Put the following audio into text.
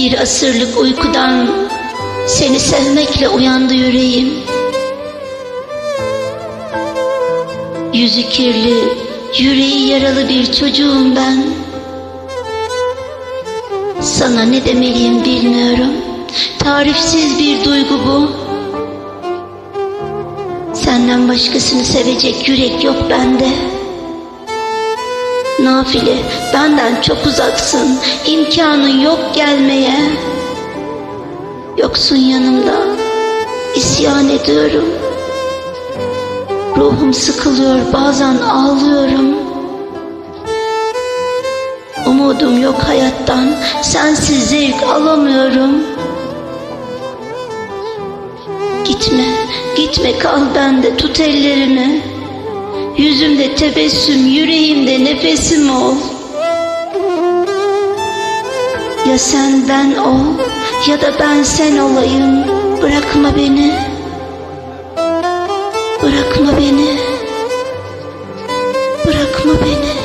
Bir asırlık uykudan seni sevmekle uyandı yüreğim. Yüzü kirli, yüreği yaralı bir çocuğum ben. Sana ne demeliyim bilmiyorum. Tarifsiz bir duygu bu. Senden başkasını sevecek yürek yok bende. Nafile benden çok uzaksın. imkanın yok gelmeye. Yoksun yanımda. İsyan ediyorum. Ruhum sıkılıyor bazen ağlıyorum. Umudum yok hayattan. Sensiz zevk alamıyorum. Gitme, gitme kal bende tut ellerimi. Yüzümde tebessüm, yüreğimde nefesim ol. Ya sen ben ol ya da ben sen olayım. Bırakma beni. Bırakma beni. Bırakma beni.